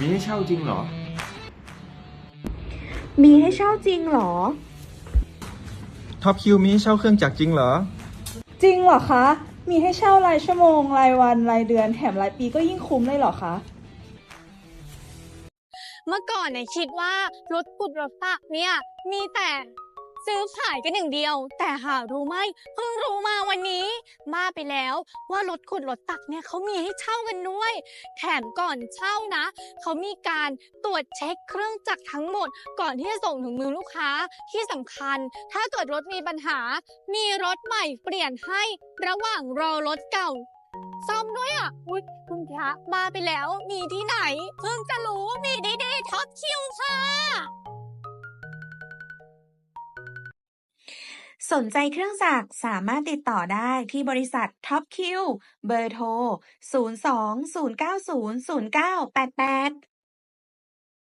มีให้เช่าจริงเหรอ มีให้เช่าจริงเหรอ ท็อปคิวมีให้เช่าเครื่องจักรจริงเหรอ จริงเหรอคะ มีให้เช่ารายชั่วโมง รายวัน รายเดือน แถมรายปีก็ยิ่งคุ้มเลยเหรอคะ เมื่อก่อนเนี่ยคิดว่ารถขุดรถตักเนี่ยมีแต่ ซื้อขายกันอย่างเดียว แต่หารู้ไหมเพิ่งรู้มาวันนี้ มาไปแล้วว่ารถขุดรถตักเนี่ยเขามีให้เช่ากันด้วย แถมก่อนเช่านะ เขามีการตรวจเช็คเครื่องจักรทั้งหมด ก่อนที่จะส่งถึงมือลูกค้าที่สำคัญ ถ้าเกิดรถมีปัญหา มีรถใหม่เปลี่ยนให้ระหว่างรอรถเก่าซ่อมด้วยอะ อุ๊ยคุณพระมาไปแล้ว มีที่ไหน เพิ่งจะรู้ว่ามีดีดีท็อปคิวค่ะ สนใจเครื่องจักรสามารถติดต่อได้ที่บริษัทท็อปคิว เบอร์โทร 02 090 0988